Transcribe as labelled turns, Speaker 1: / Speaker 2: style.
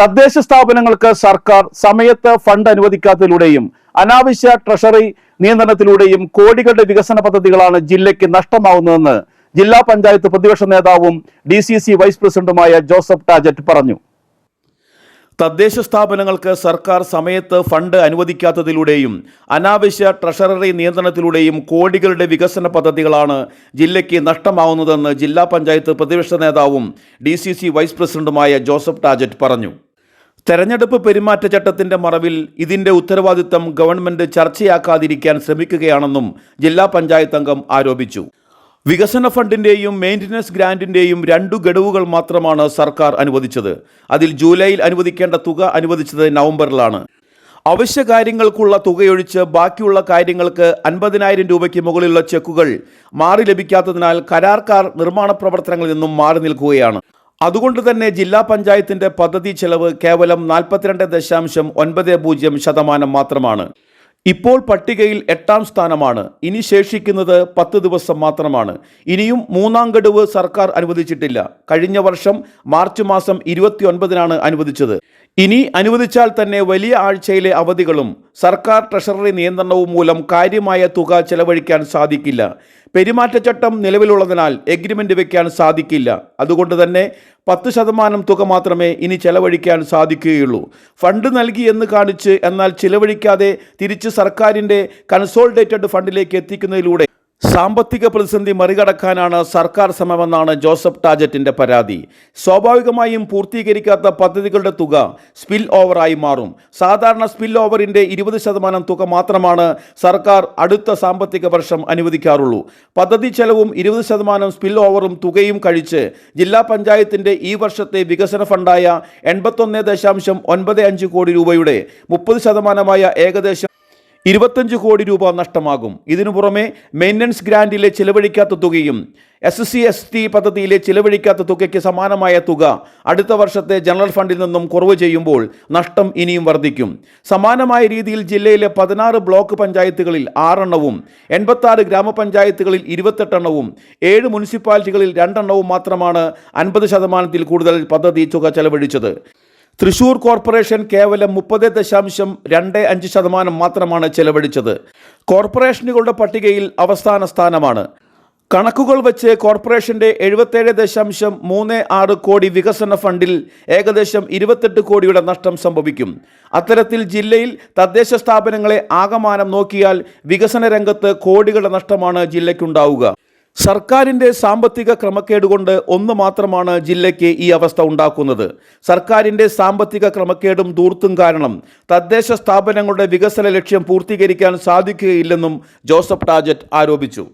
Speaker 1: തദ്ദേശ സ്ഥാപനങ്ങൾക്ക് സർക്കാർ സമയത്ത് ഫണ്ട് അനുവദിക്കാത്തതിലൂടെയും അനാവശ്യ ട്രഷറി നിയന്ത്രണത്തിലൂടെയും കോടികളുടെ വികസന പദ്ധതികളാണ് ജില്ലയ്ക്ക് നഷ്ടമാവുന്നതെന്ന് ജില്ലാ പഞ്ചായത്ത് പ്രതിപക്ഷ നേതാവും ഡി സി സി വൈസ് പ്രസിഡന്റുമായ ജോസഫ് ടാജറ്റ് പറഞ്ഞു. തദ്ദേശ സ്ഥാപനങ്ങൾക്ക് സർക്കാർ സമയത്ത് ഫണ്ട് അനുവദിക്കാത്തതിലൂടെയും അനാവശ്യ ട്രഷററി നിയന്ത്രണത്തിലൂടെയും കോടികളുടെ വികസന പദ്ധതികളാണ് ജില്ലയ്ക്ക് നഷ്ടമാവുന്നതെന്ന് ജില്ലാ പഞ്ചായത്ത് പ്രതിപക്ഷ നേതാവും ഡി വൈസ് പ്രസിഡന്റുമായ ജോസഫ് ടാജറ്റ് പറഞ്ഞു. തെരഞ്ഞെടുപ്പ് പെരുമാറ്റച്ചട്ടത്തിന്റെ മറവിൽ ഇതിന്റെ ഉത്തരവാദിത്തം ഗവൺമെന്റ് ചർച്ചയാക്കാതിരിക്കാൻ ശ്രമിക്കുകയാണെന്നും ജില്ലാ പഞ്ചായത്ത് അംഗം ആരോപിച്ചു. വികസന ഫണ്ടിന്റെയും മെയിന്റനൻസ് ഗ്രാന്റിന്റെയും രണ്ടു ഗഡുവുകൾ മാത്രമാണ് സർക്കാർ അനുവദിച്ചത്. അതിൽ ജൂലൈയിൽ അനുവദിക്കേണ്ട തുക അനുവദിച്ചത് നവംബറിലാണ്. അവശ്യ കാര്യങ്ങൾക്കുള്ള തുകയൊഴിച്ച് ബാക്കിയുള്ള കാര്യങ്ങൾക്ക് അൻപതിനായിരം രൂപയ്ക്ക് മുകളിലുള്ള ചെക്കുകൾ മാറി ലഭിക്കാത്തതിനാൽ കരാർക്കാർ നിർമ്മാണ പ്രവർത്തനങ്ങളിൽ നിന്നും മാറി നിൽക്കുകയാണ്. അതുകൊണ്ട് തന്നെ ജില്ലാ പഞ്ചായത്തിന്റെ പദ്ധതി ചെലവ് കേവലം നാൽപ്പത്തിരണ്ട് ദശാംശം ഒൻപത് പൂജ്യം ശതമാനം മാത്രമാണ്. ഇപ്പോൾ പട്ടികയിൽ എട്ടാം സ്ഥാനമാണ്. ഇനി ശേഷിക്കുന്നത് പത്ത് ദിവസം മാത്രമാണ്. ഇനിയും മൂന്നാം ഗഡുവ് സർക്കാർ അനുവദിച്ചിട്ടില്ല. കഴിഞ്ഞ വർഷം മാർച്ച് മാസം ഇരുപത്തി ഒൻപതിനാണ് അനുവദിച്ചത്. ഇനി അനുവദിച്ചാൽ തന്നെ വലിയ ആഴ്ചയിലെ അവധികളും സർക്കാർ ട്രഷറി നിയന്ത്രണവും മൂലം കാര്യമായ തുക ചെലവഴിക്കാൻ സാധിക്കില്ല. പെരുമാറ്റച്ചട്ടം നിലവിലുള്ളതിനാൽ എഗ്രിമെന്റ് വയ്ക്കാൻ സാധിക്കില്ല. അതുകൊണ്ട് തന്നെ പത്ത് ശതമാനം തുക മാത്രമേ ഇനി ചെലവഴിക്കാൻ സാധിക്കുകയുള്ളൂ. ഫണ്ട് നൽകി എന്ന് കാണിച്ച് എന്നാൽ ചിലവഴിക്കാതെ തിരിച്ച് സർക്കാരിന്റെ കൺസോൾഡേറ്റഡ് ഫണ്ടിലേക്ക് എത്തിക്കുന്നതിലൂടെ സാമ്പത്തിക പ്രതിസന്ധി മറികടക്കാനാണ് സർക്കാർ ശ്രമമെന്നാണ് ജോസഫ് ടാജറ്റിന്റെ പരാതി. സ്വാഭാവികമായും പൂർത്തീകരിക്കാത്ത പദ്ധതികളുടെ തുക സ്പിൽ ഓവറായി മാറും. സാധാരണ സ്പിൽ ഓവറിന്റെ ഇരുപത് ശതമാനം തുക മാത്രമാണ് സർക്കാർ അടുത്ത സാമ്പത്തിക വർഷം അനുവദിക്കാറുള്ളൂ. പദ്ധതി ചെലവും ഇരുപത് ശതമാനം സ്പിൽ ഓവറും തുകയും കഴിച്ച് ജില്ലാ പഞ്ചായത്തിന്റെ ഈ വർഷത്തെ വികസന ഫണ്ടായ എൺപത്തൊന്ന് ദശാംശം ഒൻപത് അഞ്ച് കോടി രൂപയുടെ മുപ്പത് ശതമാനമായ ഏകദേശം ഇരുപത്തഞ്ച് കോടി രൂപ നഷ്ടമാകും. ഇതിനു പുറമെ മെയിന്റനൻസ് ഗ്രാൻഡിലെ ചിലവഴിക്കാത്ത തുകയും എസ് സി എസ് ടി പദ്ധതിയിലെ ചിലവഴിക്കാത്ത തുകയ്ക്ക് സമാനമായ തുക അടുത്ത വർഷത്തെ ജനറൽ ഫണ്ടിൽ നിന്നും കുറവ് ചെയ്യുമ്പോൾ നഷ്ടം ഇനിയും വർദ്ധിക്കും. സമാനമായ രീതിയിൽ ജില്ലയിലെ പതിനാറ് ബ്ലോക്ക് പഞ്ചായത്തുകളിൽ ആറെണ്ണവും എൺപത്താറ് ഗ്രാമപഞ്ചായത്തുകളിൽ ഇരുപത്തെട്ടെണ്ണവും ഏഴ് മുനിസിപ്പാലിറ്റികളിൽ രണ്ടെണ്ണവും മാത്രമാണ് അൻപത് ശതമാനത്തിൽ കൂടുതൽ പദ്ധതി തുക ചെലവഴിച്ചത്. തൃശൂർ കോർപ്പറേഷൻ കേവലം മുപ്പത് ദശാംശം രണ്ട് അഞ്ച് ശതമാനം മാത്രമാണ് ചെലവഴിച്ചത്. കോർപ്പറേഷനുകളുടെ പട്ടികയിൽ അവസാന സ്ഥാനമാണ്. കണക്കുകൾ വെച്ച് കോർപ്പറേഷന്റെ എഴുപത്തേഴ് ദശാംശം മൂന്ന് ആറ് കോടി വികസന ഫണ്ടിൽ ഏകദേശം ഇരുപത്തെട്ട് കോടിയുടെ നഷ്ടം സംഭവിക്കും. അത്തരത്തിൽ ജില്ലയിൽ തദ്ദേശ സ്ഥാപനങ്ങളെ ആകമാനം നോക്കിയാൽ വികസന രംഗത്ത് കോടികളുടെ നഷ്ടമാണ് ജില്ലയ്ക്കുണ്ടാവുക. സർക്കാരിന്റെ സാമ്പത്തിക ക്രമക്കേട് കൊണ്ട് ഒന്ന് മാത്രമാണ് ജില്ലയ്ക്ക് ഈ അവസ്ഥ ഉണ്ടാക്കുന്നത്. സർക്കാരിന്റെ സാമ്പത്തിക ക്രമക്കേടും ദൂർത്തും കാരണം തദ്ദേശ സ്ഥാപനങ്ങളുടെ വികസന ലക്ഷ്യം പൂർത്തീകരിക്കാൻ സാധിക്കുകയില്ലെന്നും ജോസഫ് ടാജറ്റ് ആരോപിച്ചു.